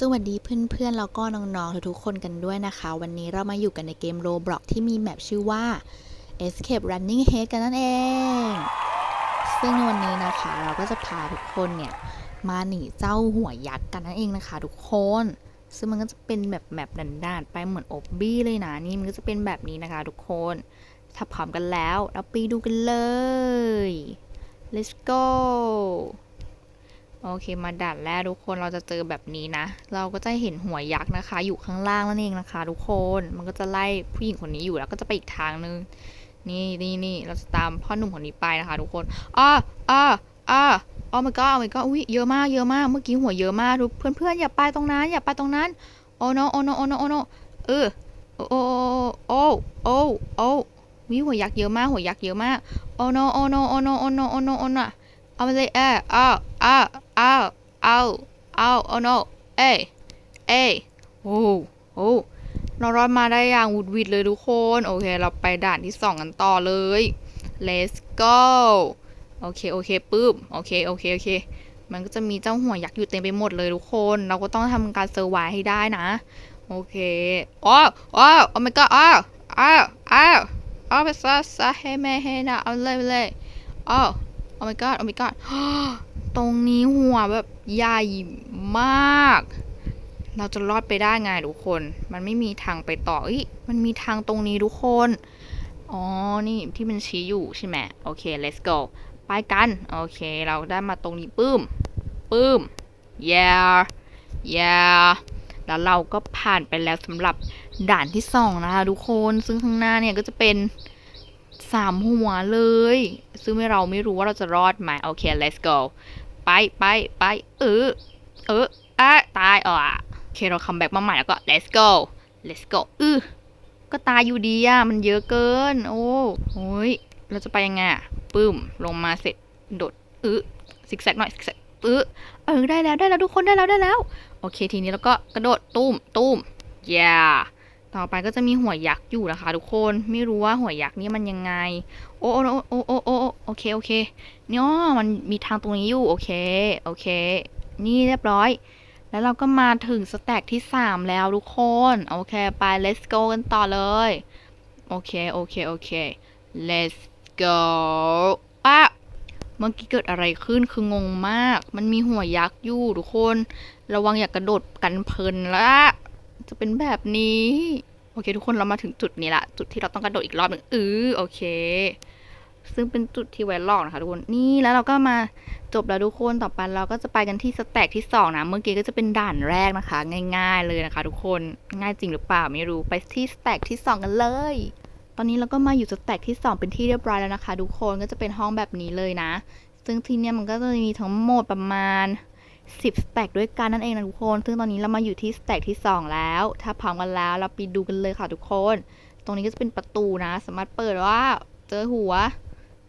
สวัสดีเพื่อนๆแล้วก็น้องๆทุกๆคนกันด้วยนะคะ วันนี้เรามาอยู่กันในเกม Roblox ที่มีแมปชื่อว่า Escape Running Head กันนั่นเอง ซึ่งในวันนี้นะคะเราก็จะพาทุกคนเนี่ย มาหนีเจ้าหัวยักษ์กันนั่นเองนะคะ ทุกคน ซึ่งมันก็จะเป็นแบบแมปดันๆไปเหมือนอบบี้เลยนะนี่มันก็จะเป็นแบบนี้นะคะ ทุกคน ถ้าพร้อมกันแล้ว เราไปดูกันเลย let's go โอเคมาดัดแล้วทุกคนเราจะเจอแบบนี้นะ เราก็จะเห็นหัวยักษ์นะคะ อยู่ข้างล่างนั่นเองนะคะ ทุกคนมันก็จะไล่ผู้หญิงคนนี้อยู่แล้วก็จะไปอีกทางนึงนี่นี่นี่เราจะตามพ่อหนุ่มคนนี้ไปนะคะ ทุกคนอ้าอ้าอ้าอ๋อมันก็อ๋อมันก็อุ้ยเยอะมากเยอะมากเมื่อกี้หัวเยอะมากทุกเพื่อนเพื่อนอย่าไปตรงนั้น อย่าไปตรงนั้นโอ้โนโอ้โนโอ้โนโอ้โนเออโอ้โอ้โอ้โอ้โอ้วิหัวยักษ์เยอะมากหัวยักษ์เยอะมากโอ้โนโอ้โนโอ้โนโอ้โนโอ้โนโอ้โนเอามาเลยเอออาเอาเอาเอาเอาโอ้ no เอ้เอ้โอ้โอ้เรารอดมาได้อย่างวุดวิดเลยทุกคน โอเค เราไปด่านที่สองกันต่อเลย let's go โอเค โอเคปึ๊บโอเค โอเค โอเค มันก็จะมีเจ้าหัวยักษ์อยู่เต็มไปหมดเลยทุกคน เราก็ต้องทำการเซอร์ไวให้ได้นะ โอเคอ้าวอ้าวโอ้ my god อ้าวอ้าวอ้าวอ้าวไปซะซะเฮแม่เฮนะเอาเลยเลยอ้าวโอ้ my god โอ้ my god ตรงนี้หัวแบบใหญ่มาก เราจะรอดไปได้ไงทุกคน มันไม่มีทางไปต่ออมันมีทางตรงนี้ทุกคน อ๋อ นี่ที่มันชี้อยู่ใช่ไหมโอเค let's go ไปกัน โอเค เราได้มาตรงนี้ปื้ม ปื้ม yeah yeah แล้วเราก็ผ่านไปแล้วสำหรับด่านที่สองนะคะทุกคน ซึ่งข้างหน้าเนี่ยก็จะเป็นสามหัวเลย ซึ่งเราไม่รู้ว่าเราจะรอดไหมโอเค let's go ไปไปไปเออเอออะตายอะโอเคเราคัมแบ็กมาใหม่แล้วก็ let's go let's go อือก็ตายอยู่ดีอะมันเยอะเกิน โอ้โหยเราจะไปยังไงปึ้มลงมาเสร็จโดดเออซิกแซกหน่อยซิกแซกเออเออได้แล้วได้แล้วทุกคนได้แล้วได้แล้ว โอเคทีนี้เราก็กระโดดตุ้มตุ้ม yeah ต่อไปก็จะมีหัวยักษ์อยู่นะคะทุกคนไม่รู้ว่าหัวยักษ์นี่มันยังไง โอ้โอ้โอ้โอ้โอ้โอ้โอเคโอเคเนี่ยมันมีทางตรงนี้อยู่โอเคโอเค นี่เรียบร้อย แล้วเราก็มาถึงสแต็กที่ 3 แล้วทุกคนโอเคไป let's go กันต่อเลยโอเคโอเคโอเค let's go อะเมื่อกี้เกิดอะไรขึ้นคืองงมาก มันมีหัวยักษ์อยู่ทุกคน ระวังอย่ากระโดดกันเพลินละ จะเป็นแบบนี้ โอเคทุกคนเรามาถึงจุดนี้ละ จุดที่เราต้องกระโดดอีกรอบหนึ่งเออโอเค ซึ่งเป็นจุดที่ไว้ลอกนะคะทุกคน นี่แล้วเราก็มาจบแล้วทุกคน ต่อไปเราก็จะไปกันที่สแต็กที่สองนะ เมื่อกี้ก็จะเป็นด่านแรกนะคะ ง่ายๆเลยนะคะ ทุกคน ง่ายจริงหรือเปล่าไม่รู้ ไปที่สแต็กที่สองกันเลย ตอนนี้เราก็มาอยู่สแต็กที่สองเป็นที่เรียบร้อยแล้วนะคะ ทุกคน ก็จะเป็นห้องแบบนี้เลยนะ ซึ่งที่เนี้ยมันก็จะมีทั้งหมดประมาณ 10สแต็กด้วยกันนั่นเองนะทุกคน ซึ่งตอนนี้เรามาอยู่ที่สแต็กที่ 2 แล้ว ถ้าพร้อมกันแล้วเราไปดูกันเลยค่ะทุกคน ตรงนี้ก็จะเป็นประตูนะ สามารถเปิดว่า เจอหัว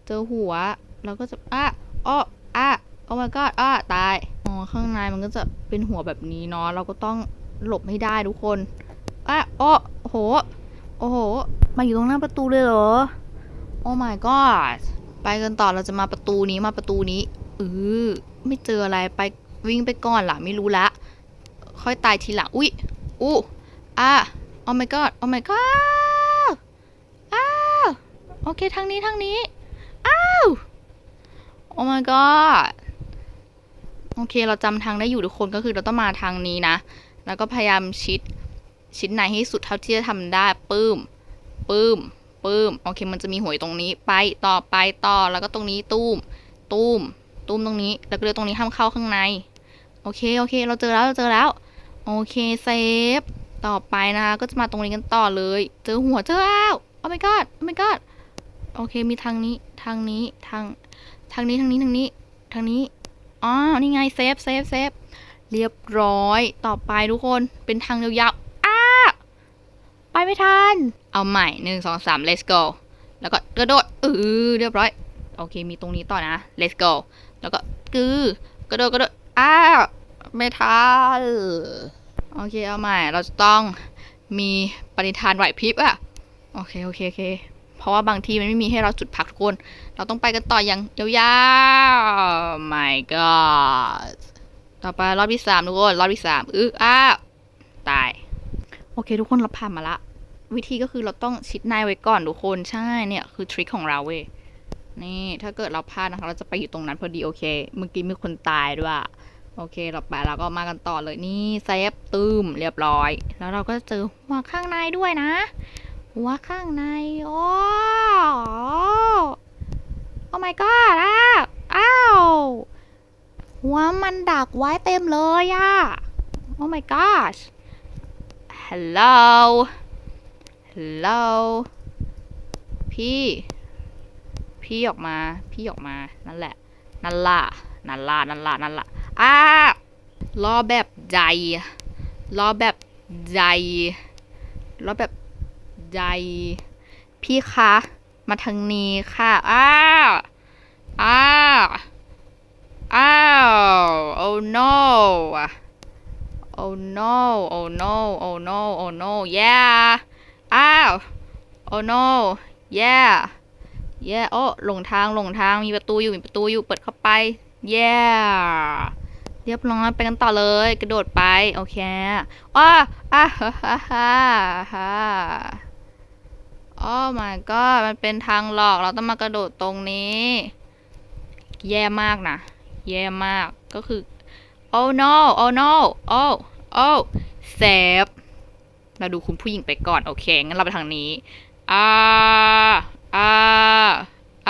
เจอหัว เราก็จะอะอ้ออะโอ้ my god อะตาย อ๋อ ข้างในมันก็จะเป็นหัวแบบนี้เนาะ เราก็ต้องหลบให้ได้ทุกคนอะอ้อโอ้โหโอ้โห มาอยู่ตรงหน้าประตูเลยเหรอ โอ้ my god ไปกันต่อ เราจะมาประตูนี้ มาประตูนี้เออไม่เจออะไร ไป วิ่งไปก่อนล่ะไม่รู้ละ ค่อยตายทีหลังอุ้ยอู้อะโอ้ my god โอ้ my god อ้าวโอเคทางนี้ทางนี้อ้าวโอ้ my god โอเคเราจำทางได้อยู่ทุกคนก็คือเราต้องมาทางนี้นะ แล้วก็พยายามชิดชิดในให้สุดเท่าที่จะทำได้ปื้มปื้มปื้มโอเคมันจะมีหวยตรงนี้ไปต่อไปต่อแล้วก็ตรงนี้ตุ้มตุ้มตุ้มตรงนี้ แล้วก็เรือตรงนี้ห้ามเข้าข้างใน อเคโอเค เราเจอแล้วเราเจอแล้ว โอเคเซฟต่อไปนะคะก็จะมาตรงนี้กันต่อเลย เจอหัวเจอแล้วโอ้ my god โอ้ my god โอเคมีทางนี้ทางนี้ทางทางนี้ทางนี้ทางนี้ทางนี้อ๋อนี่ไงเซฟเซฟเซฟเรียบร้อยต่อไปทุกคนเป็นทางยาวๆอ้าไปไม่ทัน เอาใหม่หนึ่งสองสาม let's go แล้วก็กระโดดเออเรียบร้อย โอเคมีตรงนี้ต่อนะ let's go แล้วก็กือกระโดดกระโดดอ้าว ไม่ทันโอเคเอาใหม่ เราจะต้องมีปณิธานไหวพริบอะโอเคโอเคโอเค เพราะว่าบางทีมันไม่มีให้เราจุดพักทุกคน เราต้องไปกันต่ออย่างยาวๆ my god ต่อไปรอบที่สามทุกคน รอบที่สามอึอ้าตาย โอเคทุกคนเราผ่านมาละ วิธีก็คือเราต้องชิดในไว้ก่อนทุกคนใช่เนี่ยคือทริคของเราเว้ยนี่ถ้าเกิดเราพลาดนะคะ เราจะไปอยู่ตรงนั้นพอดีโอเค เมื่อกี้มีคนตายด้วย โอเคเราไปแล้วก็มากันต่อเลยนี่เซฟตืมเรียบร้อย แล้วเราก็จะเจอหัวข้างในด้วยนะ หัวข้างใน โอ้โอ้ my god อ้าวอ้าวหัวมันดักไว้เต็มเลยอะโอ้ my gosh hello hello พี่ พี่ออกมา พี่ออกมา นั่นแหละ นั่นล่ะ นั่นล่ะ นั่นล่ะ นั่นล่ะอ้า รอแบบใจรอแบบใจรอแบบใจพี่คะ มาทางนี้ค่ะ อ้าวอ้าวอ้าว oh no oh no oh no oh no oh no yeah อ้าว oh no yeah yeah โอ้หลงทางหลงทางมีประตูอยู่มีประตูอยู่เปิดเข้าไป yeah เรียบร้อยไปกันต่อเลย กระโดดไป โอเคอ้าอ้าฮ่าฮ่าฮ่าฮ่า oh my god มันเป็นทางหลอกเราต้องมากระโดดตรงนี้ แย่มากนะ แย่มากก็คือ oh no oh no oh oh เซฟเราดูคุณผู้หญิงไปก่อน โอเค งั้นเราไปทางนี้อ่าอ่า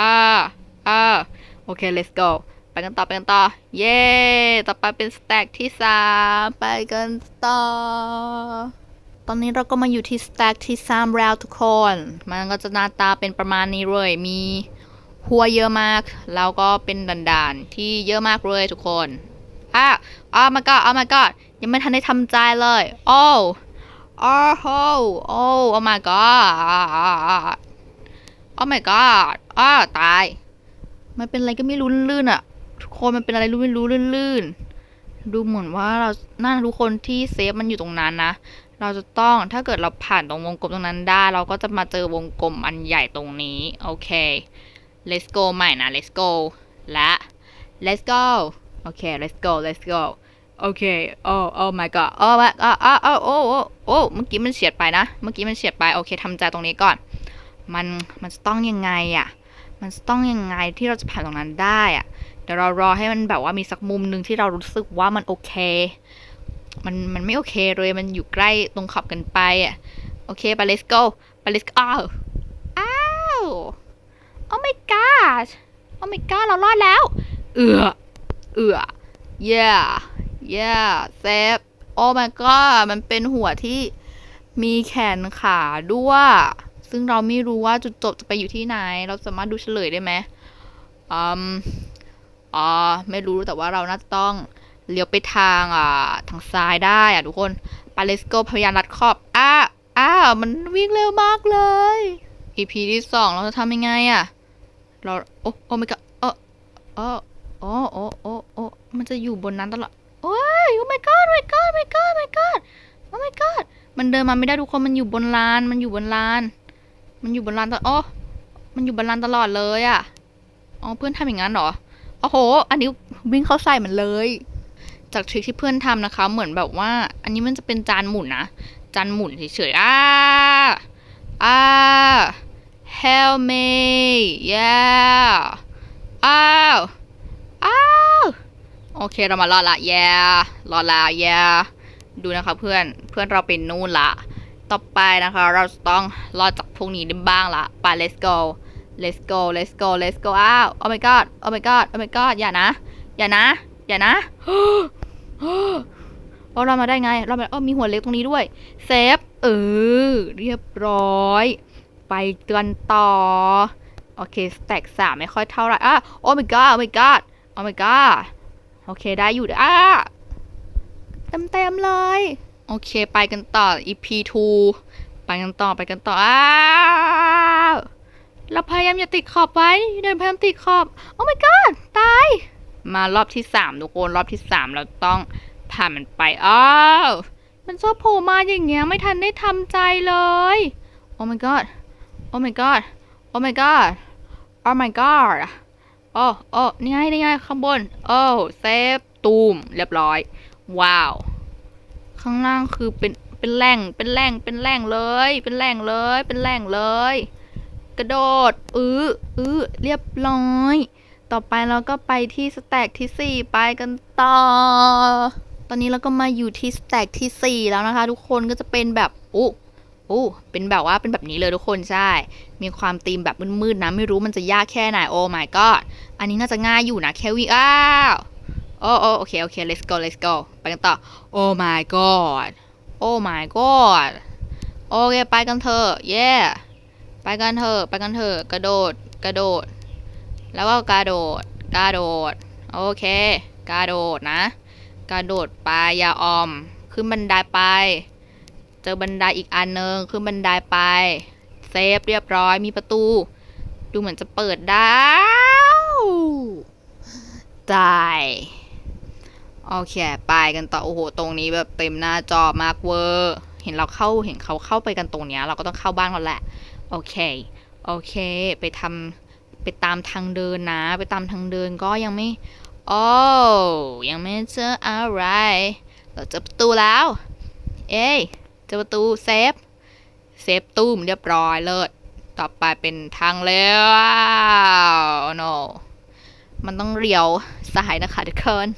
อ่าอ่าโอเค let's go กันต่อไปกันต่อ เย้ต่อไปเป็นสแต็กที่สามไปกันต่อ ตอนนี้เราก็มาอยู่ที่สแต็กที่สามแล้วทุกคน มันก็จะหน้าตาเป็นประมาณนี้เลย มีหัวเยอะมาก แล้วก็เป็นด่านๆ ที่เยอะมากเลยทุกคนอะอ้ามาก็อ้ามาก็ยังไม่ทันได้ทำใจเลย โอ้โอ้โหโอ้โอ้ my god โอ้ my god อ้าตาย มันเป็นอะไรก็ไม่รู้ลื่นอะ ทุกคนมันเป็นอะไรรู้ไม่รู้ลื่นๆ ดูเหมือนว่าเราน่าทุกคนที่เซฟมันอยู่ตรงนั้นนะ เราจะต้องถ้าเกิดเราผ่านตรงวงกลมตรงนั้นได้ เราก็จะมาเจอวงกลมอันใหญ่ตรงนี้ โอเค let's go ใหม่นะ let's go และ let's go โอเค let's go let's go โอเค โอ้ oh my god โอ้ my อ้าอ้าอ้โอ้โอ้โอ้เมื่อกี้มันเฉียดไปนะ เมื่อกี้มันเฉียดไป โอเคทำใจตรงนี้ก่อน มัน มันจะต้องยังไงอะมันจะต้องยังไงที่เราจะผ่านตรงนั้นได้อะ เดี๋ยวเรารอให้มันแบบว่ามีสักมุมหนึ่งที่เรารู้สึกว่ามันโอเค มันมันไม่โอเคเลยมันอยู่ใกล้ตรงขอบกันไปอะโอเคไป let's go ไป let's go อ้าวอ้าว oh my god oh my god เรารอดแล้ว เอือเอือ yeah yeah เซฟ oh my god มันเป็นหัวที่มีแขนขาด้วย ซึ่งเราไม่รู้ว่าจุดจบจะไปอยู่ที่ไหน เราสามารถดูเฉลยได้ไหมอืม อ่าไม่รู้แต่ว่าเราน่าจะต้องเลี้ยวไปทางอ่าทางซ้ายได้อะทุกคนป let's go พยายามรัดขอบอ้าอ้ามันวิ่งเร็วมากเลย EP ที่สองเราจะทำยังไงอะเราโอ้โอ้ไม่ก็เออเออโอ้โอ้โอ้โอ้มันจะอยู่บนนั้นตลอดโอ้ยโอ้ my god โอ้ my god โอ้ my god โอ้ my god โอ้ my god มันเดินมาไม่ได้ทุกคนมันอยู่บนลาน มันอยู่บนลาน มันอยู่บนลานตลอดโอ้มันอยู่บนลานตลอดเลยอะอ๋อเพื่อนทำอย่างนั้นเหรอ โอ้โห อันนี้วิ่งเข้าใส่มันเลย จากทริคที่เพื่อนทำนะคะ เหมือนแบบว่า อันนี้มันจะเป็นจานหมุนนะ จานหมุนเฉยๆ อ้า อ้า help me yeah อ้าว อ้าว โอเคเรามารอละ yeah รอละ yeah ดูนะคะเพื่อน เพื่อนเราเป็นนู่นละ ต่อไปนะคะ เราจะต้องรอดจากพวกนี้ได้บ้างละ ไป let's go let's go let's go let's go อ้าว oh my god oh my god oh my god อย่านะ อย่านะ อย่านะโอ้เรามาได้ไง เรามาเออมีหัวเล็กตรงนี้ด้วย เซฟ เออ เรียบร้อย ไปกันต่อ โอเค สแต็กสามไม่ค่อยเท่าไหร่อะโอ้ my god โอ้ my god โอ้ my god โอเค ได้อยู่อะเต็มเต็มเลย โอเค ไปกันต่อ EP 2 ไปกันต่อ ไปกันต่ออ้าว เราพยายามอย่าติดขอบไว้เดินพยายามติดขอบ โอ้ my god ตาย มารอบที่สามทุกคนรอบที่สามเราต้องผ่านมันไปอ้าวมันชอบโผล่มาอย่างเงี้ยไม่ทันได้ทำใจเลย โอ้ my god โอ้ my god โอ้ my god โอ้ my god โอ้โอ้นี่ไงนี่ไงข้างบน โอ้เซฟตูมเรียบร้อย ว้าว ข้างล่างคือเป็นเป็นแหล่งเป็นแหล่งเป็นแหล่งเลย เป็นแหล่งเลยเป็นแหล่งเลย กระโดด อื้อ อื้อ เรียบร้อย ต่อไปเราก็ไปที่สแต็กที่สี่ไปกันต่อ ตอนนี้เราก็มาอยู่ที่สแต็กที่สี่แล้วนะคะ ทุกคนก็จะเป็นแบบอู้อู้เป็นแบบว่าเป็นแบบนี้เลยทุกคนใช่ มีความธีมแบบมืดๆนะ ไม่รู้มันจะยากแค่ไหน โอ้ my god อันนี้น่าจะง่ายอยู่นะแค่วิอ้าวโอ้โอ้โอเค โอเค let's go let's go ไปกันต่อ โอ้ my god โอ้ my god โอเค ไปกันเถอะเย่ ไปกันเถอะไปกันเถอะกระโดดกระโดด แล้วก็กระโดดกระโดดโอเคกระโดดนะกระโดดไปอย่าออม ขึ้นบันไดไป เจอบันไดอีกอันนึงขึ้นบันไดไปเซฟเรียบร้อยมีประตู ดูเหมือนจะเปิดได้ได้โอเคไปกันต่อโอ้โหตรงนี้แบบเต็มหน้าจอมากเวอร์ เห็นเราเข้าเห็นเขาเข้าไปกันตรงเนี้ย เราก็ต้องเข้าบ้างแล้วแหละ โอเค โอเค ไปทำไปตามทางเดินนะ ไปตามทางเดินก็ยังไม่โอ้ยังไม่เจออะไร เราเจอประตูแล้ว เอ้ยเจอประตูเซฟ เซฟตู้มเรียบร้อยเลิศ ต่อไปเป็นทางเลี้ยวโนมันต้องเลี้ยวซ้ายนะคะทุกคน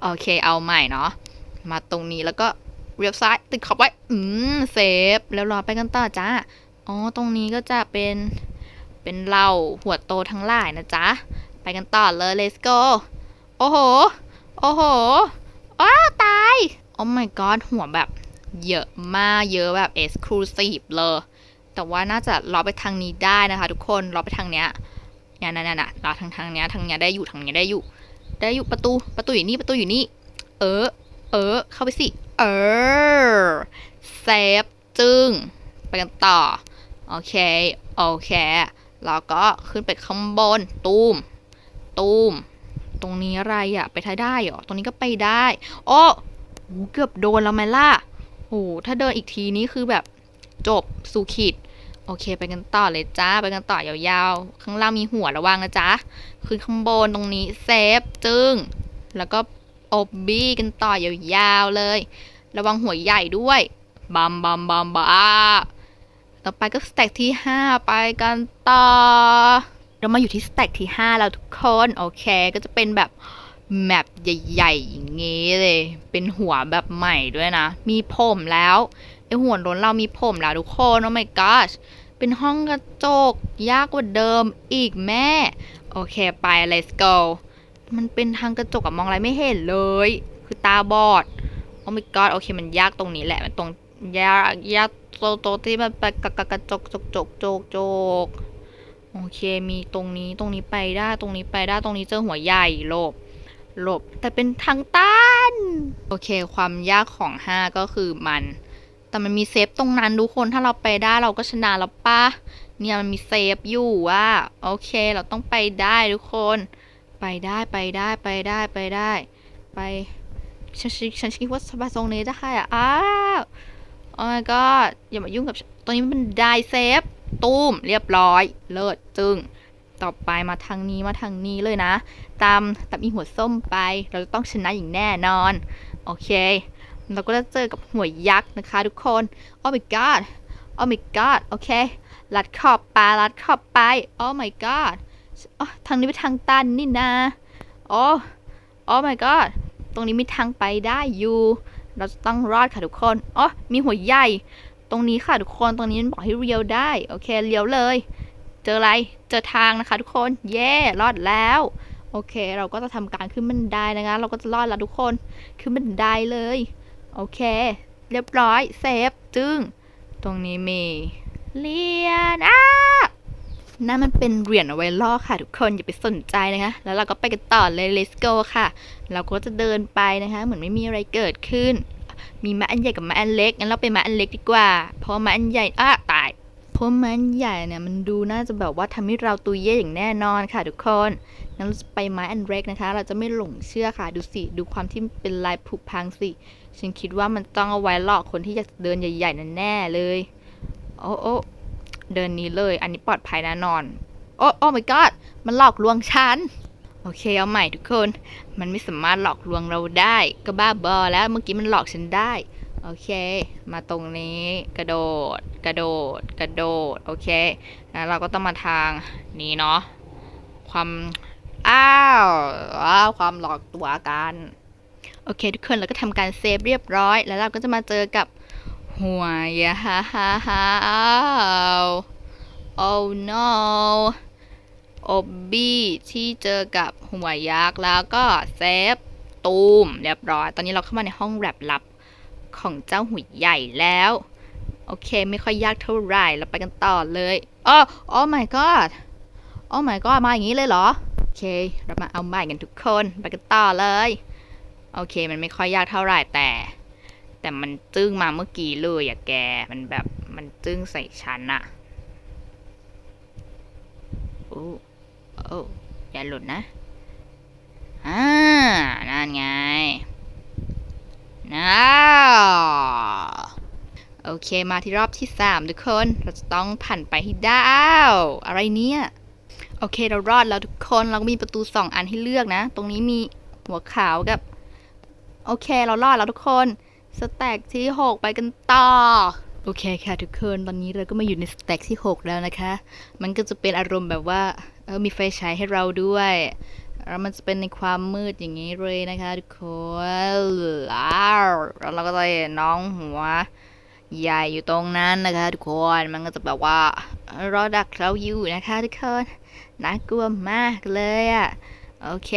โอเคเอาใหม่เนาะ มาตรงนี้แล้วก็เลี้ยวซ้ายติดขอบไว้ อืม เซฟ แล้วรอไปกันต่อจ้า อ๋อ ตรงนี้ก็จะเป็น เป็นเราหัวโตทั้งหลายนะจ๊ะ ไปกันต่อเลย let's go โอ้โห โอ้โห อ้าตาย โอ้ my god หัวแบบเยอะมาก เยอะแบบ exclusive เลย แต่ว่าน่าจะล้อไปทางนี้ได้นะคะทุกคน ล้อไปทางเนี้ยเนี่ยนั่นน่ะล้อทางทางเนี้ย ทางเนี้ยได้อยู่ ทางเนี้ยได้อยู่ ได้อยู่ประตู ประตูอยู่นี่ ประตูอยู่นี่ เออ เออ เข้าไปสิ เออเซฟจึงไปกันต่อ โอเค โอเค แล้วก็ขึ้นไปข้างบน ตูม ตูม ตรงนี้อะไรอะไปท้ายได้เหรอ ตรงนี้ก็ไปได้ โอ้โหเกือบโดนแล้วไหมล่ะโอ้โหถ้าเดินอีกทีนี้คือแบบจบสู่ขีด โอเค ไปกันต่อเลยจ้า ไปกันต่อยาวๆ ข้างล่างมีหัวระวังนะจ๊ะคือข้างบนตรงนี้เซฟจึง แล้วก็อบบี้กันต่อยาวๆเลย ระวังหัวใหญ่ด้วยบัมบัมบัมบ้า ต่อไปก็สแต็กที่ 5 ไปกันต่อ เรามาอยู่ที่สแต็กที่ 5 แล้วทุกคน โอเค ก็จะเป็นแบบแมปใหญ่ๆอย่างงี้เลย เป็นหัวแบบใหม่ด้วยนะ มีผมแล้วไอหัวโดนเรามีผมแล้วทุกคนโอ้ my gosh เป็นห้องกระจก ยากกว่าเดิมอีกแม่ โอเคไป let's go มันเป็นทางกระจกอะมองอะไรไม่เห็นเลย คือตาบอด โอ้ my god โอเคมันยากตรงนี้แหละ มันตรง ยากยากโตโตที่มันไปกระกระกระจกจกจกจกจกโอเคมีตรงนี้ตรงนี้ไปได้ตรงนี้ไปได้ตรงนี้เจอหัวใหญ่หลบหลบ แต่เป็นทางตันโอเค ความยากของ 5 ก็คือมัน แต่มันมีเซฟตรงนั้นทุกคนถ้าเราไปได้เราก็ชนะแล้วปะเนี่ยมันมีเซฟอยู่ว่าโอเคเราต้องไปได้ทุกคน ไปได้ไปได้ไปได้ไปได้ ไปฉันฉันฉันคิดว่าสบายตรงนี้ได้อะอ้าว โอ้ my god อย่ามายุ่งกับฉันตรงนี้มันไดเซฟตูมเรียบร้อย เลิศจึง ต่อไปมาทางนี้มาทางนี้เลยนะ ตามตามอีหัวส้มไป เราจะต้องชนะอย่างแน่นอน โอเค เราก็จะเจอกับหัวยักษ์นะคะทุกคน โอ้ my god โอ้ my god โอเค ลัดขอบไปลัดขอบไป โอ้ my god อ๋อทางนี้เป็นทางตันนี่นะ โอ้ โอ้ my god ตรงนี้มีทางไปได้อยู่ เราจะต้องรอดค่ะทุกคน อ๋อ มีหัวใหญ่ ตรงนี้ค่ะทุกคน ตรงนี้มันบอกให้เลี้ยวได้ โอเค เลี้ยวเลย เจออะไร เจอทางนะคะทุกคน เย่รอดแล้ว โอเค เราก็จะทำการขึ้นบันไดนะคะ เราก็จะรอดแล้วทุกคน ขึ้นบันไดเลย โอเค เรียบร้อย เซฟ จึง ตรงนี้มีเหรียญอ้า นั่นมันเป็นเหรียญเอาไว้ล่อค่ะ ทุกคนอย่าไปสนใจนะคะ แล้วเราก็ไปกันต่อเลย let's go ค่ะ เราก็จะเดินไปนะคะ เหมือนไม่มีอะไรเกิดขึ้น มีม้าอันใหญ่กับม้าอันเล็กงั้นเราไปม้าอันเล็กดีกว่า เพราะม้าอันใหญ่อ้าตายเพราะม้าอันใหญ่เนี่ยมันดูน่าจะแบบว่าทำให้เราตัวเย่อย่างแน่นอนค่ะ ทุกคนงั้นเราจะไปไม้อันเล็กนะคะ เราจะไม่หลงเชื่อค่ะ ดูสิดูความที่เป็นลายผุพังสิฉันคิดว่ามันต้องเอาไว้หลอกคนที่อยากเดินใหญ่ๆนั่นแน่เลย โอ้โอ้ เดินนี้เลย อันนี้ปลอดภัยแน่นอน โอ้โอ้ my god มันหลอกลวงฉัน โอเคเอาใหม่ทุกคน มันไม่สามารถหลอกลวงเราได้ ก็บ้าบอแล้ว เมื่อกี้มันหลอกฉันได้ โอเค มาตรงนี้ กระโดด กระโดด กระโดด โอเค แล้วเราก็ต้องมาทางนี้เนาะ ความ อ้าวว้าวความหลอกตัวกัน โอเค ทุกคนเราก็ทำการเซฟเรียบร้อย แล้วเราก็จะมาเจอกับ หัวยาฮ่าฮ่าฮ่าอ้าว oh no อบบี้ที่เจอกับหัวยักษ์แล้วก็เซฟตูมเรียบร้อย ตอนนี้เราเข้ามาในห้องแรปลับของเจ้าหุ่ยใหญ่แล้ว โอเค ไม่ค่อยยากเท่าไหร่เราไปกันต่อเลยอ้อโอ้ my god โอ้ my god มาอย่างนี้เลยเหรอ โอเค เรามาเอาใหม่กันทุกคน ไปกันต่อเลย โอเค มันไม่ค่อยยากเท่าไหร่แต่ แต่มันจึ้งมาเมื่อกี้เลยอะแก มันแบบมันจึ้งใส่ฉันอะโอ้โอ้อย่าหลุดนะ อ่า นั่นไงน้าโอเค มาที่รอบที่สามทุกคน เราจะต้องผ่านไปให้ได้อะไรเนี่ย โอเค เรารอดแล้วทุกคน เราก็มีประตูสองอันให้เลือกนะ ตรงนี้มีหัวขาวกับ โอเค เรารอดแล้วทุกคน สแต็กที่ 6 ไปกันต่อ โอเคค่ะทุกคนตอนนี้เราก็มาอยู่ในสแต็กที่ 6 แล้วนะคะ มันก็จะเป็นอารมณ์แบบว่าเออมีไฟฉายให้เราด้วยแล้วมันจะเป็นในความมืดอย่างนี้เลยนะคะทุกคนว้าวแล้วเราก็จะเห็นน้องหัว ใหญ่อยู่ตรงนั้นนะคะ ทุกคนมันก็จะแบบว่ารอดักเราอยู่นะคะทุกคนน่ากลัวมากเลยอะ่ะโอเค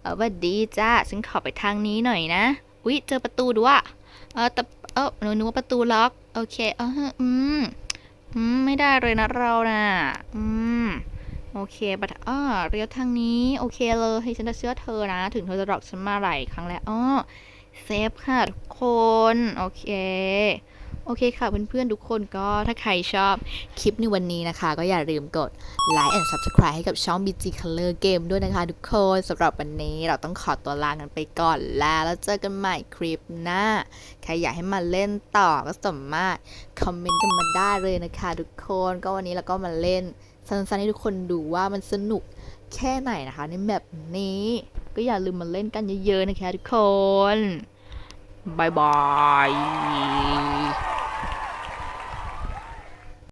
เออว่าดีจ้าฉันขอไปทางนี้หน่อยนะ อุ้ยเจอประตูด้วยเออแต่เออหนูนึกว่าประตูล็อก โอเคเอออืมอืมไม่ได้เลยนะเรานะ่ะอืมโอเคบัดอ้อเรียวทางนี้ โอเคเลยให้ฉันจะเชื่อเธอนะ ถึงเธอจะหลอกฉันมาหลายครั้งแล้วอ้อเซฟค่ะทุกคน โอเค โอเคค่ะเพื่อนๆทุกคนก็ถ้าใครชอบคลิปในวันนี้นะคะ ก็อย่าลืมกด Like and Subscribe ให้กับช่อง BG Color Game ด้วยนะคะ ทุกคนสำหรับวันนี้เราต้องขอตัวลากันไปก่อนแล้ว แล้วเจอกันใหม่คลิปหน้า ใครอยากให้มาเล่นต่อก็สามารถคอมเมนต์กันมาได้เลยนะคะ ทุกคนก็วันนี้เราก็มาเล่นสั้นๆให้ทุกคนดูว่ามันสนุกแค่ไหนนะคะในแบบนี้ ก็อย่าลืมมาเล่นกันเยอะๆนะคะ ทุกคน บายบาย